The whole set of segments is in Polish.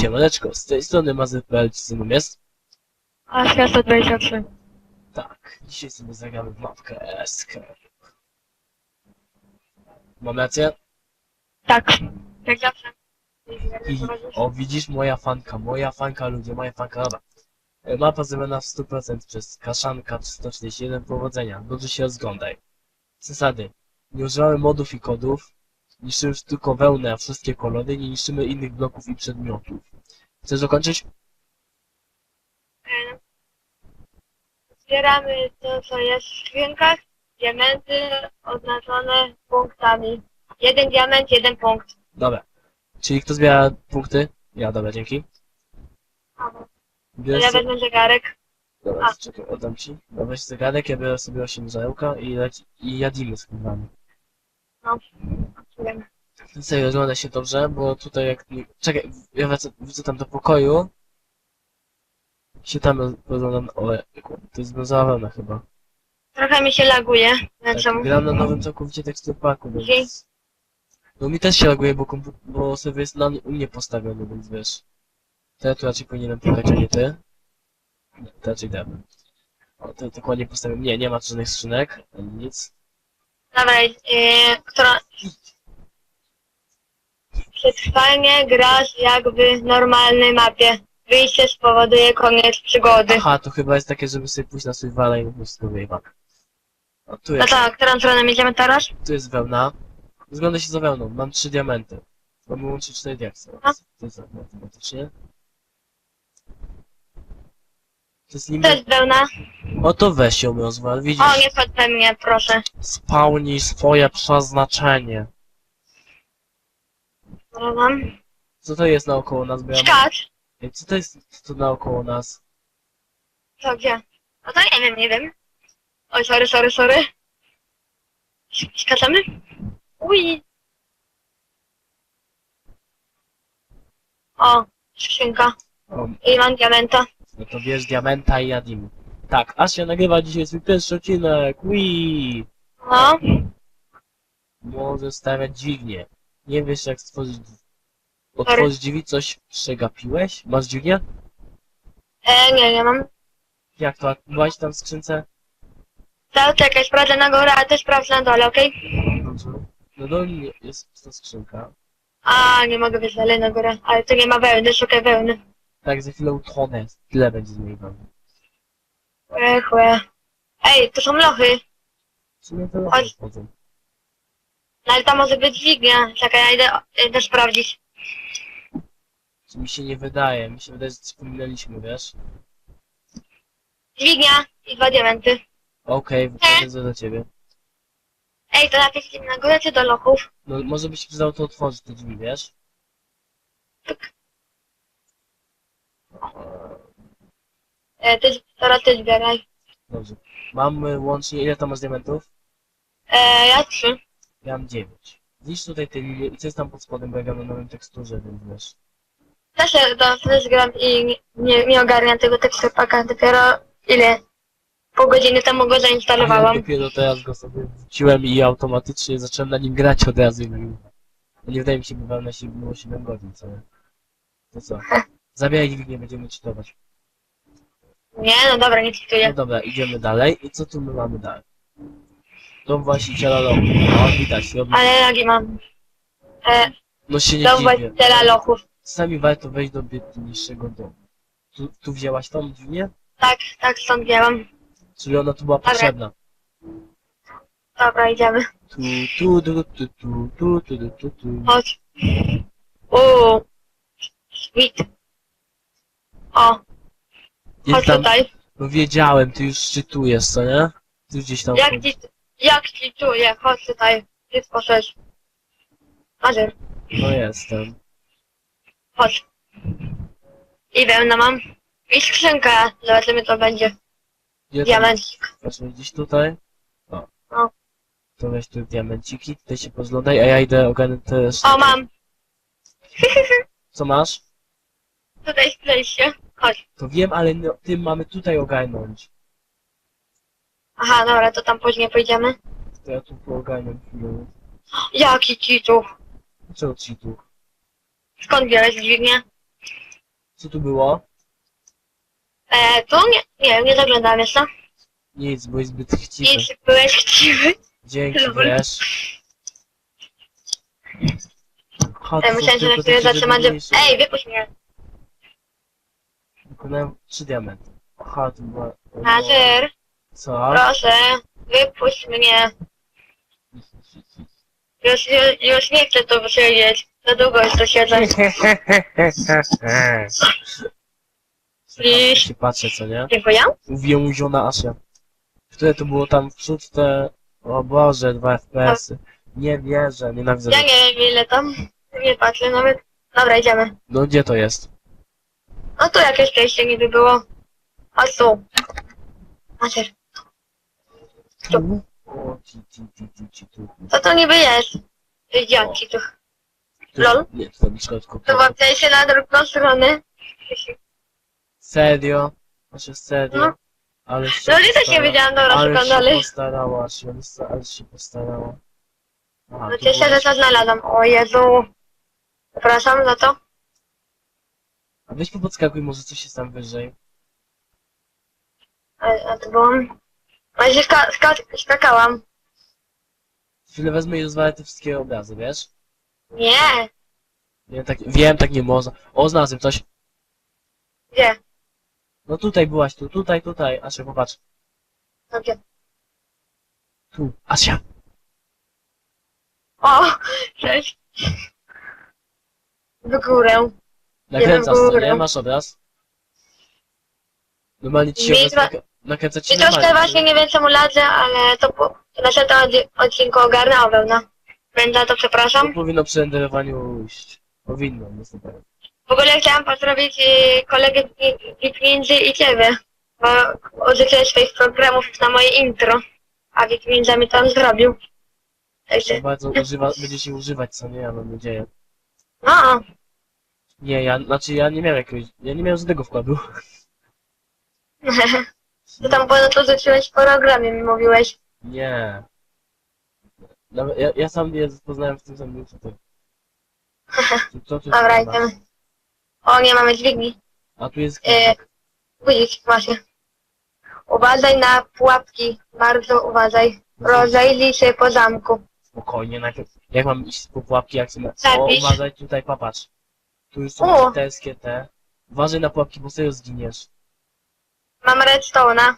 Siemaneczko, z tej strony Mazy.pl, czy ze mną jest? A światło 23. Tak, dzisiaj sobie zagramy w mapkę Escape. Mam rację? Tak. Jak zawsze. I, o widzisz, moja fanka, moja fanka, ludzie, moja fanka, dobra. E, Mapa zrobiona w 100% przez Kaszanka 141, powodzenia, dobrze się rozglądaj. Zasady. Nie używamy modów i kodów, niszczymy tylko wełnę, a wszystkie kolory, nie niszczymy innych bloków i przedmiotów. Chcesz dokończyć? Zbieramy to, co jest w skrzynkach. Diamenty oznaczone punktami. Jeden diament, jeden punkt. Dobra. Czyli kto zbiera punkty? Ja, dobra, dzięki. To Bierz ja sobie... wezmę zegarek. Dobra, A. czekaj, oddam ci. Dobra, weź zegarek, ja biorę sobie 8 żarełka i, leci... i jadimy z chmurami. Wiem. Serio, rozgląda się dobrze, bo tutaj jak... Czekaj, ja wracam, wrócę tam do pokoju. Się tam roz- rozglądam... O, to jest brązowa chyba. Trochę mi się laguje. Tak, gram na nowym całkowicie teksturpaku, Dzień. więc... No mi też się laguje, bo, bo serwer jest na u mnie postawiony, więc wiesz... To ja tu raczej powinienem pukać, a nie ty. Nie, to raczej damy. O, to dokładnie postawiłem. Nie, nie ma żadnych skrzynek, ani nic. Dobra, yy, która... Przetrwanie grasz jakby w normalnej mapie. Wyjście spowoduje koniec przygody. Aha, to chyba jest takie, żeby sobie pójść na survival i po prostu wyjebak. O, tu No jest, tak, którą stronę idziemy teraz? tu jest wełna. Zgląda się za wełną. Mam trzy diamenty. Mamy łączyć cztery diaksy. A? To jest automatycznie. To jest To limit. jest wełna. O, to weź ją rozwal. Widzisz? O, nie chodź we mnie, proszę. Spełnij swoje przeznaczenie. Mam. Co to jest naokoło nas? Bo ja... Ej, Co to jest to naokoło nas? To gdzie? No to nie wiem, nie wiem. Oj, sorry, sorry, sorry. Skaczemy? Uj. O, skrzynka. O, I mam diamenta. no to bierz diamenta i jadimy. Tak, Asia nagrywa dzisiaj swój pierwszy odcinek. Wii! No. Może stawiać dźwignię. Nie wiesz jak stworzyć... Otworzyć drzwi, coś przegapiłeś? Masz dźwignię? E, nie, nie mam. Jak to? Byłaś tam w skrzynce? To czekaj, sprawdzę na górę, a ty sprawdź na dole, okej? Dobrze. No dole jest ta skrzynka. A, nie mogę wyjść dalej na górę. Ale tu nie ma wełny, szukaj wełny. Tak, za chwilę utonę. Tyle będzie z mojej wami. Łe, łe. Ej, to są lochy. W sumie to Chodź. wchodzą. No ale tam może być dźwignia. Czekaj, ja idę, idę sprawdzić. Mi się nie wydaje? Mi się wydaje, że coś pominęliśmy, wiesz? Dźwignia i dwa diamenty. Okej, wychodzę do ciebie. Ej, to idziemy na górę czy do lochów? No może by się przydało to otworzyć te drzwi, wiesz? E, ty, teraz ty zbieraj. Dobrze. Mam y, łącznie, ile tam masz diamentów? E, ja trzy. Mam 9. Widzisz tutaj te linie i co jest tam pod spodem, bo ja gram na nowym teksturze, więc wiesz. Też się do też gram i nie, nie, nie ogarniam tego teksturpaka. Dopiero ile? Pół godziny temu go A ja zainstalowałam. dopiero teraz go sobie wrzuciłem i automatycznie zacząłem na nim grać od razu. i Nie wydaje mi się, by walne się było 7 godzin, co nie? To co? Zabieraj dźwignię, będziemy czytować. Nie, no dobra, nie No cytuję. dobra, idziemy dalej. I co tu my mamy dalej? Dom właściciela lochu. O, widać, robi... Ale lagi mam. E, No się nie do dziwię. właściciela lochów. Czasami warto wejść do biedniejszego domu. Tu, tu wzięłaś tą dźwignię? Tak, tak, stąd wzięłam. Czyli ona tu była Dobra. potrzebna. Dobra, idziemy. Tu, tu, tu, tu, tu, tu, tu, tu, tu, tu. Chodź. Uuu. Sweet. O, Jest chodź tam, tutaj. no wiedziałem, ty już szczytujesz, co nie? Ty już gdzieś tam... Jak ci, jak ci czuję? Chodź tutaj. Gdzie poszłeś? Mazer, No jestem. chodź. I wełna mam. I skrzynka. Zobaczymy co będzie. Gdzie tam? Diamencik. Patrzmy gdzieś tutaj. O. O. To weź tu diamenciki, tutaj się pozglądaj, a ja idę ogarnę te. O, mam. Co masz? Tutaj sklej się. Chodź. To wiem, ale no, tym mamy tutaj ogarnąć. Aha, dobra, to tam później pójdziemy. To ja tu poogarniam chwilę. Jaki ci tu? Co ci tu? Skąd wziąłeś dźwignię? Co tu było? E, tu nie, nie, nie zaglądałem jeszcze. Nic, byłeś zbyt chciwy. Nic, byłeś chciwy. Dzięki, Lol. wiesz. Chodź, E, musiałem się na chwilę zatrzymać, żeby... Ej, wypuść mnie. Wykonałem trzy diamenty. Aha, to była... Mazer, Co? proszę, wypuść mnie. Już, już, już nie chcę tu siedzieć. Za długo już tu siedzę. Ja się patrzę, co nie? Dziękuję. Uwięziona Asia. Które to było tam w szóste... O Boże, dwa FPS-y. Nie wierzę, nienawidzę. Ja nie wiem ile tam. Nie patrzę nawet. Dobra, idziemy. No gdzie to jest? No tu jakieś przejście niby było. A tu. Mazer, Tu? O, ci, ci, ci, ci, ci, tu. co to niby jest? Janki tu. Tu- Lol. Nie, to w środku. To mam przejście na drugą stronę. Serio? Proszę, serio? No. Ale się No i też nie postara- wiedziałam, dobra, Ale szukam się dalej. postarała się, ale się postarała. Aha, No tu cieszę, że to znalazłam. O Jezu. Przepraszam za to. A weź podskakuj, może coś jest tam wyżej. A, a to byłam... No się ska ska skakałam. Chwilę wezmę i rozwalę te wszystkie obrazy, wiesz? Nie. Nie, tak, wiem, tak nie można. O, znalazłem coś. Gdzie? No tutaj byłaś, tu, tutaj, tutaj. Asia, popatrz. No gdzie? Tu. Asia! O! Cześć. W górę. Nakręcasz, co nie? Masz obraz? Normalnie ci się obraz dwa- nakra- nakręca ci I troszkę normalnie. właśnie nie wiem czemu ladzę, ale to po to następnym odci- odcinku ogarnę wełna. Więc za to To przepraszam. powinno przy renderowaniu ujść. Powinno, niestety. W ogóle chciałam pozdrowić y, kolegę Witminzy i ciebie. Bo użycie swoich programów na moje intro. A Witminza mi tam zrobił. To Także, bardzo używa, będzie się używać, co nie? Ja mam nadzieję. no, Nie, ja, znaczy ja nie miałem jakiegoś, ja nie miałem żadnego wkładu. to tam ponad użyczyłeś w programie, mi mówiłeś. Nie. Nawet, ja, ja sam je poznałem w tym samym co ty. To, Dobra, idziemy. O, nie mamy dźwigni. A tu jest E, guzik, właśnie. Uważaj na pułapki. Bardzo uważaj. Rozejrzyj się po zamku. spokojnie, najpierw. Jak mam iść po pułapki, jak chcę... O, Zapisz. uważaj, tutaj popatrz. Tu już O. są brytyjskie te. Uważaj na pułapki, bo serio zginiesz. Mam redstone'a.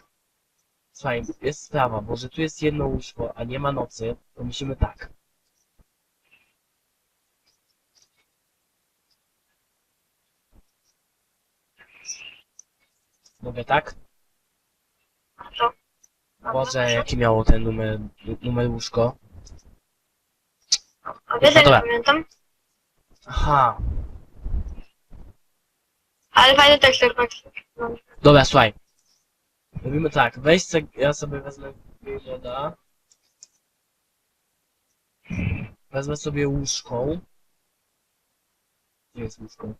Słuchaj, jest sprawa, bo że tu jest jedno łóżko, a nie ma nocy, to musimy tak. Mogę tak? Co? Boże, jaki miało ten numer, numer łóżko? A wiesz, że nie Dobra. pamiętam. Aha, Ale fajny tekstur. No. dobra, słuchaj. Robimy tak, weź se, ja sobie wezmę moda. Wezmę sobie łóżką. Gdzie jest łóżko?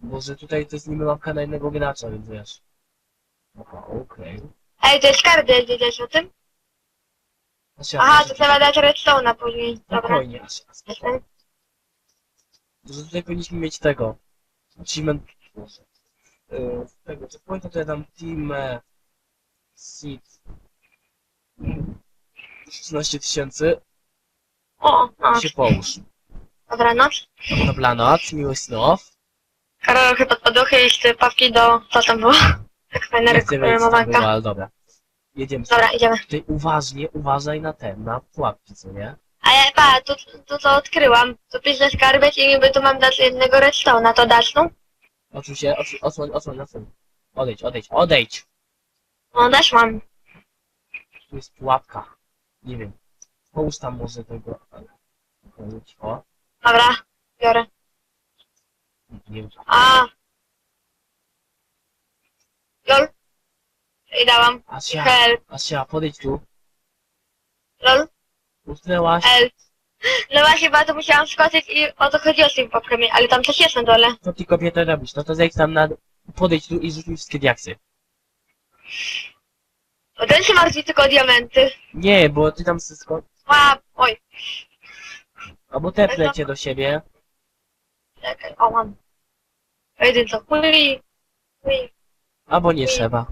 Może tutaj to jest niby mapka na innego gracza, więc wiesz. Aha, okej. Ej, to jest kardy, wiedziałeś o tym? Asia, Aha, to trzeba dać redstone'a później. Dobra. Spokojnie, Asia, spokojnie. Może tutaj powinniśmy mieć tego. Achievement. Boże. Z tego checkpointa to ja dam Team e, Seed. 13 tysięcy. O, no. się połóż. Dobranoc. Dobranoc, miłość snów. Karol chyba poduchy i szczypawki do... Co tam było? Tak fajna reklamowanka. ale dobra. Jedziemy sobie. Dobra, idziemy. Tutaj uważnie, uważaj na ten, na pułapki, co nie? A ja, pa, tu, tu co odkryłam. Tu piszę skarbeć i niby tu mam dać jednego redstone'a. To dasz tu? Odsuń się, odsuń, odsłoń, odsłoń, odsłoń. Odejdź, odejdź, odejdź! No, dasz mam. Tu jest pułapka. Nie wiem. Połóż tam może tego, ale... Cicho. Dobra, biorę. Nie wiem. A. Lol. I dałam. Asia, Help. Asia, podejdź tu. Lol. Utknęłaś. Help. No właśnie, bardzo musiałam skoczyć i o to chodziło z tym popkami, ale tam coś jest na dole. Co ty kobieta robisz? No to zejdź tam na... Podejdź tu i rzuć mi wszystkie diaksy. O, ten się martwi tylko o diamenty. Nie, bo ty tam wszystko... A, oj. Albo tepnę cię do siebie. Czekaj, o mam. Pojedynczo. Ui, ui, Albo nie trzeba.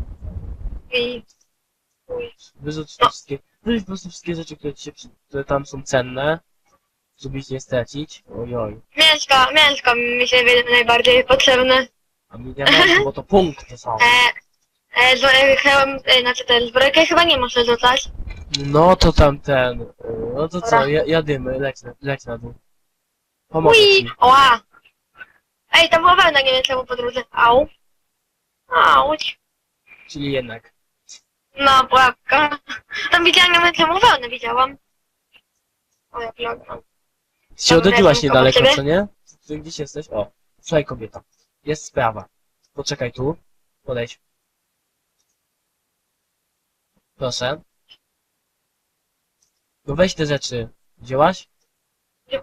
ui, ui. Wyrzuć No. wszystkie, wyrzuć po prostu wszystkie rzeczy, które, ci się, przy- które tam są cenne, żeby ich nie stracić. Ojoj. Mięsko, mięsko mi się wydaje najbardziej potrzebne. A mi diamenty, bo to punkty są. E, e, z, e, e, znaczy ten zbrojkę chyba nie muszę rzucać. No to tamten. y, No to co, Dobra. ja, jadymy, leć na, leć na dół. Pomogę Ui, ci. oła. Ej, tam była wełna, nie wiem czemu po drodze. Au. Auć. Czyli jednak. No, pułapka. Tam widziałam, nie wiem czemu wełnę widziałam. O, jak logno. Się jestem niedaleko, co nie? Ty gdzieś jesteś? O, słuchaj kobieta. Jest sprawa. Poczekaj tu. Podejdź. Proszę. No weź te rzeczy. Wzięłaś?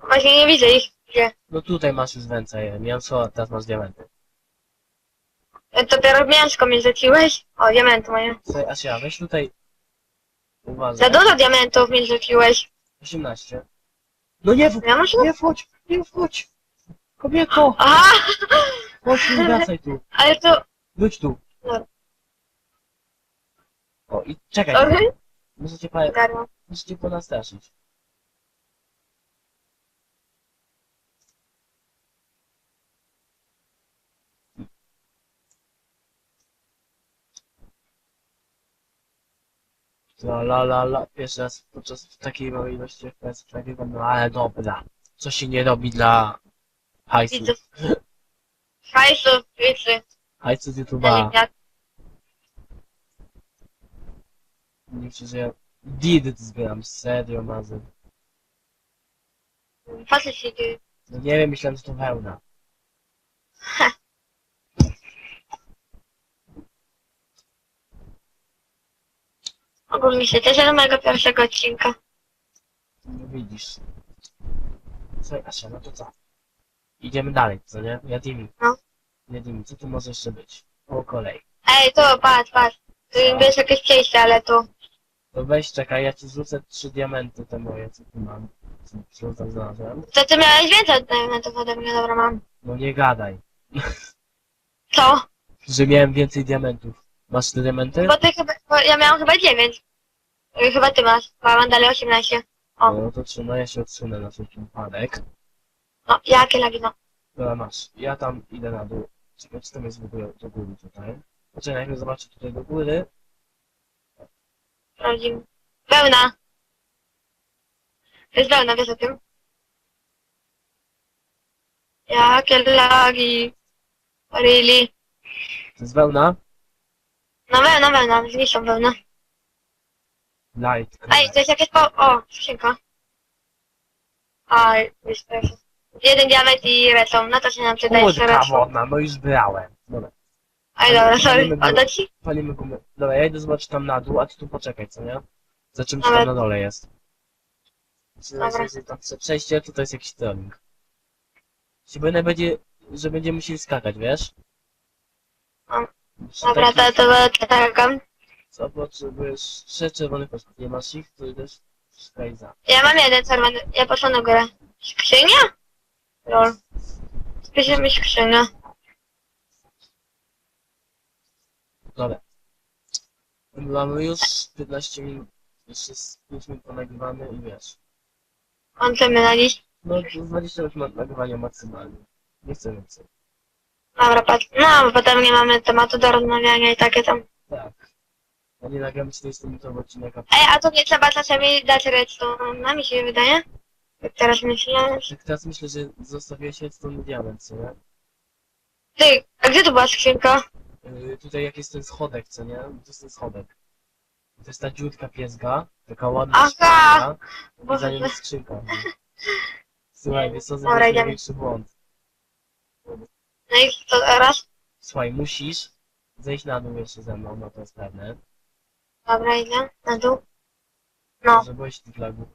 Właśnie nie widzę ich. Gdzie? No tutaj masz już więcej. Mięso, a teraz masz diamenty. Dopiero mięsko mi rzuciłeś. O, diamenty moje. Słuchaj, Asia, weź tutaj. Za Uważaj. dużo diamentów mi rzuciłeś. 18. No nie, w- Ja muszę... nie wchodź, nie wchodź. Kobieto, Aha! chodź tu, wracaj tu. Ale to... Wróć tu. Dobra. O, i czekaj. Muszę cię, pa- Darmo. muszę cię ponastraszyć. La la la la, pierwszy raz podczas takiej małej ilości FPS takiego, no ale dobra. Co się nie robi dla hajsu. Widzów. Hajsu, wicy. Hajsu z YouTube'a. Nie chcę, że ja Didy zbieram, serio mazy. Patrzę się ty. No nie wiem, myślałem, że to wełna. Ogólnie się cieszę do mojego pierwszego odcinka. No widzisz. Słuchaj, Asia, no to co? Idziemy dalej, co nie? Jadimi. No. Jadimi, co tu może jeszcze być? Po kolei. Ej, tu, patrz, patrz. Tu jest jakieś przejście, ale tu. To weź, czekaj, ja ci zrzucę trzy diamenty te moje, co tu mam. Co, tam znalazłem. To ty miałeś więcej diamentów ode mnie, dobra mam. No nie gadaj, Co? że miałem więcej diamentów. Masz te diamenty? Bo ty chyba, bo ja miałam chyba 9. Y, Chyba ty masz, bo ja mam dalej 18. o. No to trzymaj, ja się odsunę na wszelki wypadek. No, jakie lagi, no. Dobra, masz. Ja tam idę na dół. Czekaj, czy tam jest w ogóle do góry tutaj. Poczekaj, najpierw zobaczę tutaj do góry. Sprawdzimy. Wełna. To jest wełna, wiesz o tym? Jakie lagi. Really? To jest wełna. No wełna, wełna, zniszczą wełnę. Light. Ej, to jest jakieś po... O, skrzynka. Aj, jest perfekt. Jeden diament i redstone, no to się nam przydaje jeszcze Kurka redstone. wodna, no już brałem. Dobra, Aj, dobra, sorry, Palimy oddać ci? palimy gumę. Dobra, ja idę zobaczyć tam na dół, a ty tu poczekaj, co nie? Za Dobra. tam na dole jest. Czy- Dobra. czy- czy Tam przejście, tutaj jest jakiś trolling. Się będzie, że będziemy musieli skakać, wiesz? Dobra, to, to, czekam. Co potrzebujesz? Trzech czerwonych pasków. Nie masz ich? To idziesz Skyza. Ja mam jeden czerwony, ja poszłam do góry. Skrzynia? Lol. Spiszę mi skrzynia. Dobra. Mamy już 15 minut. Jeszcze z 5 minut ponagrywamy i wiesz. Kończymy na dziś. No, 20 minut nagrywania maksymalnie. Nie chcę więcej. Dobra, patrz. No, bo potem nie mamy tematu do rozmawiania i takie tam. Tak. A nie nagramy 40 minutowy odcinek, Ej, a tu nie trzeba czasami dać redstone, mi się wydaje. Jak teraz myślę. tak teraz myślę, że zostawiłeś redstone diament, co nie? Ty, a gdzie tu była skrzynka? Yy, tutaj jak jest ten schodek, co nie? To jest ten schodek. To jest ta dziutka piesga, taka ładna Aha! skrzynka. I za nią jest skrzynka. Słuchaj, wiesz co, zrobiłeś największy błąd. No i to teraz? Słuchaj, musisz zejść na dół jeszcze ze mną, no to jest pewne. Dobra, idę na dół. No, Że boisz tych lagów.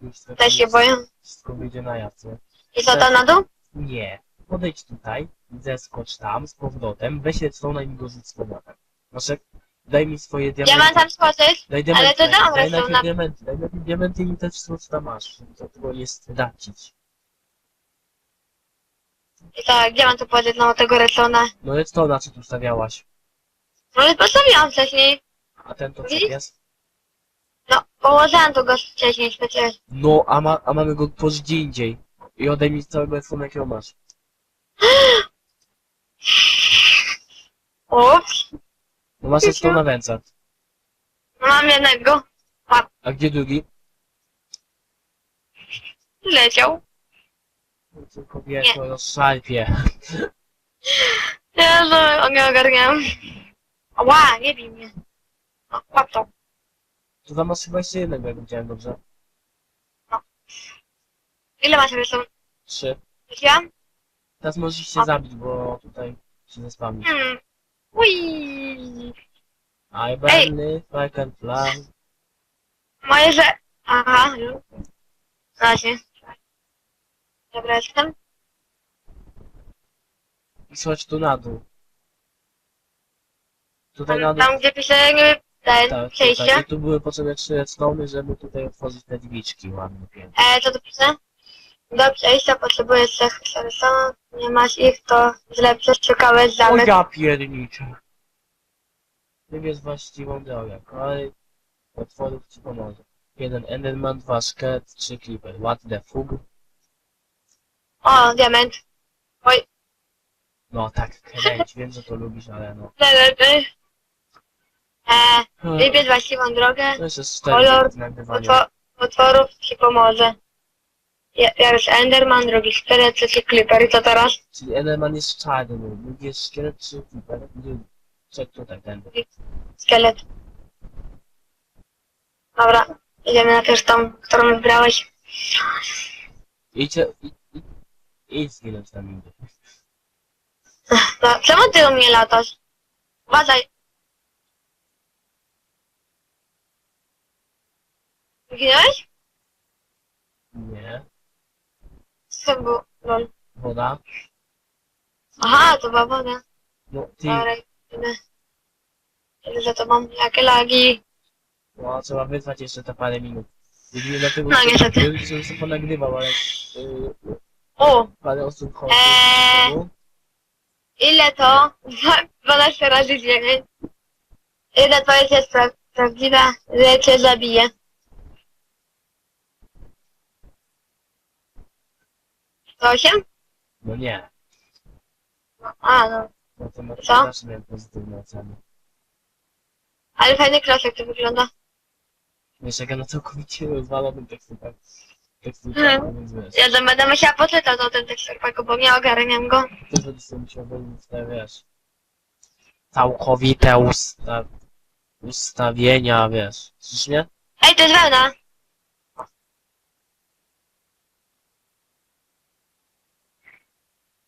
Już trochę też się jest- boję. Wszystko wyjdzie na jaw, co? I co, to na dół? Nie. Podejdź tutaj, zeskocz tam z powrotem, weź redstone i mi go rzuć z powrotem. Proszę, daj mi swoje diamenty. Ja mam tam skoczyć? Daj diamenty, ale to dam daj redstone najpierw na- diamenty, daj najpierw diamenty i też co tam masz, to było nie stracić. I tak, gdzie mam to powiedzieć na tego redstone'a? No jest to, na co tu stawiałaś. No ale postawiłam wcześniej. A ten to co Widzisz? jest? No, położyłam to go wcześniej specjalnie. No, a, ma, a mamy go tworzyć gdzie indziej. I odejmij z całego iPhone'a, jakiego masz. Ups, No masz to na ręce. no mam jednego. A gdzie drugi? Leciał. No, Tylko wie, to rozszarpie. Jezu, on nie ogarniam. Ła, nie bij mnie. O, łap to. To tam masz chyba jeszcze jednego, jak widziałem dobrze. Ile masz rysu? Trzy. Wróciłam? Teraz możesz się zabić, bo tutaj się zespami. Hmm. Ui. I believe I can fly. Moje, że... Aha, już. Właśnie. Dobra, jestem. I słuchać tu na dół. Tutaj na Tam, dół. tam gdzie pisze nie, ten, Tak, przejście. tak. I tu były potrzebne trzy redstone, żeby tutaj otworzyć te drzwiczki ładnie, pięknie. E, co tu pisze? Do przejścia potrzebujesz trzech rysu. Nie masz ich, to źle przeszukałeś O zamek. ja pierniczę. Wybierz właściwą drogę. Kolej otworów ci pomoże. Jeden Enderman, dwa Szkiet, trzy Creeper. What the fug? O, diament. No tak, kręć, wiem, że to lubisz, ale no. Leży. E, wybierz właściwą drogę. To jest jeszcze Kolor. Otwo- otworów ci pomoże. Pierwszy Enderman, drugi szkielet, trzeci Clipper. I co teraz? Czyli Enderman jest czarny, drugi jest Szkielet, trzy Creeper. Czek tutaj, ten. Szkielet. Dobra, idziemy na pierwszą, którą wybrałeś. Idźcie, i- i- idź zginąć tam indziej. No, czemu ty u mnie latasz? Uważaj. Zginąłeś? Nie. Co to było? Lol. Woda. Aha, to była woda. No, ty, Dobra, idę. Idę za tobą. Jakie lagi? no, trzeba wytrwać jeszcze te parę minut. Jedynie dlatego, No, że- niestety. że sobie ponagrywał, ale yy, O, parę osób chodzi. Eee. ile to? Dwa- 12 razy 9. Ile to jest, jest pra prawdziwa, że cię zabije? To 8? No nie. A, no. No to ma Co? też miałem pozytywne oceny. Ale fajny klasek to wygląda. Wiesz, jak ja na całkowicie rozwalonym teksturach. Teksturach, Wiesz. Ja to będę musiała poczytać o tym teksturpaku, bo nie ogarniam go. Też będę sobie musiał wyjść te, wiesz. Całkowite usta... ustawienia, wiesz. Słyszysz mnie? Ej, to jest wełna!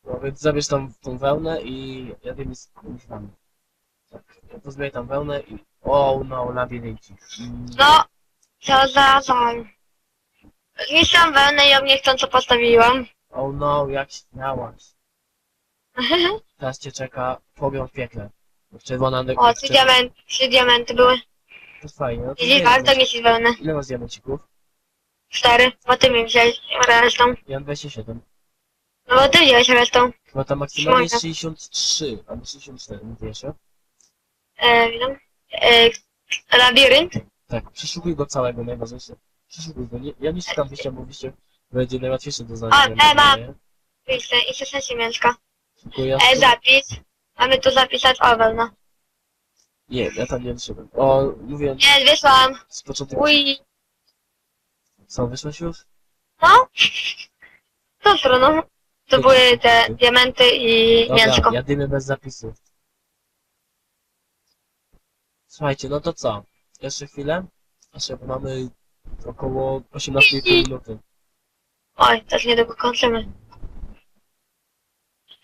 No więc zabierz tam tą wełnę i ja wiem z kumflami. Tak, ja pozbiorę tam wełnę i... O, no, labiryncik. Mm, No, co za zon. Zniszczam wełnę i ją niechcąco postawiłam. Oh no, jak śmiałaś. Teraz cię czeka pogrom w piekle. Czerwona... o, trzy, diament, trzy diamenty były. To fajnie, no to zbierz warto mieć wełnę. Ile masz diamencików? Cztery, bo ty mi wziąłeś resztą. Ja mam 27. No bo ty wziąłeś resztą. Chyba tam maksymalnie Szmata. 63, albo 64, nie wiesz? ja? E, widzę. E, labirynt. Tak, przeszukuj go całego, najważniejsze. Go, nie, ja nie szukam wyjścia, bo wyjście będzie najłatwiejsze do O, znalezienia. e, mam. Wyjście i sesja mięska. Tylko ja... E, zapis. Mamy tu zapisać o wełna. Nie, ja tam nie wyszedłem. O, mówię, Nie, wyszłam. z początku... Uj. Co, wyszłaś już? No? Co stroną? To były te diamenty i mięsko. Dobra, jadymy bez zapisu. Słuchajcie, no to co? Jeszcze chwilę? Jeszcze mamy około 18,5 minuty. Oj, też niedługo kończymy.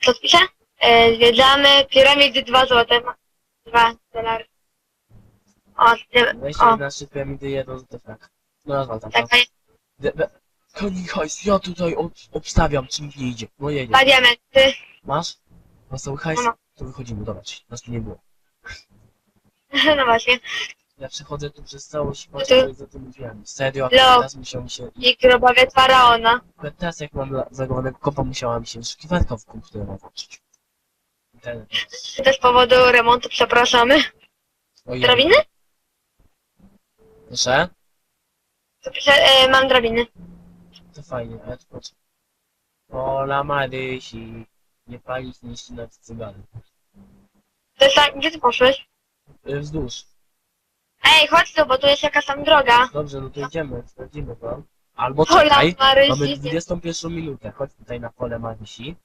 Co pisze? E, zwiedzamy piramidy 2 złote. 2 dolary. O, nie, Wejście o, piramidy jedno to tak. No nazwal tam. taka Koni hajs, ja tutaj ob obstawiam, czy nikt nie idzie. No jedzie. dwa diamenty. Masz? Masz cały hajs? No. To wychodzimy, zobacz. Nas tu nie było. No właśnie. Ja przechodzę tu przez całość to- patrzę za tymi drzwiami. Serio, teraz musiał mi się... I grobowiec faraona. Nawet Teraz jak mam zagrowanego kopa, musiała mi się wyszukiwarka w komputerze włączyć. Czy z powodu remontu przepraszamy? Ojej. Drabiny? Proszę? Zapiszę, e, mam drabiny. To fajnie, ale to. Pola Marysi, nie palić nie ścinać cygany. To jest tak, gdzie ty poszłeś? Y, Wzdłuż. Ej, chodź tu, bo tu jest jakaś tam droga. Dobrze, no to idziemy, sprawdzimy to. Albo Pola czekaj, mamy Marysi. 21 minutę. Chodź tutaj na pole Marysi.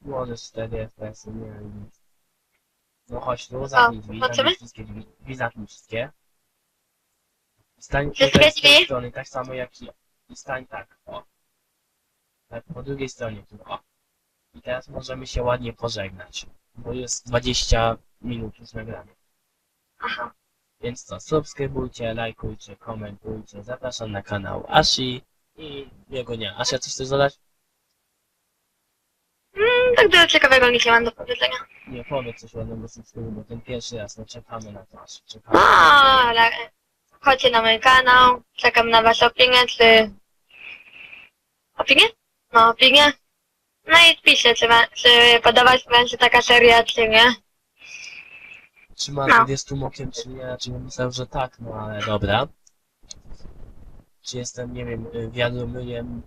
Może 4 FPS-y, nie wiem. nic. No chodź tu, zamknij drzwi, zobaczymy? zamknij wszystkie drzwi. Drzwi zamknij wszystkie. I stań Wszystkie tutaj z tej drzwi? strony, tak samo jak ja. I stań tak, o. Tak, po drugiej stronie tu, o. I teraz możemy się ładnie pożegnać. Bo jest 20 minut już nagrania. Aha. Więc co, subskrybujcie, lajkujcie, komentujcie, zapraszam na kanał Ashi i jego nie. Asia, coś chcesz dodać? Mm, tak dużo ciekawego nic nie mam do powiedzenia. Nie, powiedz coś ładnego subskrybuj, bo ten pierwszy raz, no czekamy na to, Asi, No, czekamy. ale chodźcie na mój kanał. Czekam na wasze opinie, czy... Opinie? No, opinie. No i piszcie, czy, wa- czy wam się taka seria, czy nie. Czy ma No. 20 mokiem, czy nie? Czy bym myślał, że tak, no ale dobra. Czy jestem, nie wiem, y, wiadomym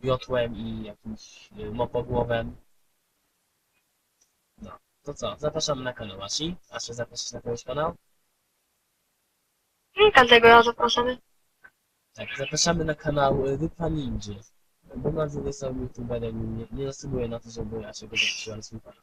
miotłem i jakimś y, mopogłowem? No, to co, zapraszamy na kanał Asi. Asia, zapraszasz na kogoś kanał? Każdego zapraszamy. Tak, zapraszamy na kanał y, Rypa Ninja. Bo drugiej stronie youtuberem nie, nie zasługuję na to, żeby ja się go zaprosiła na swój kanał.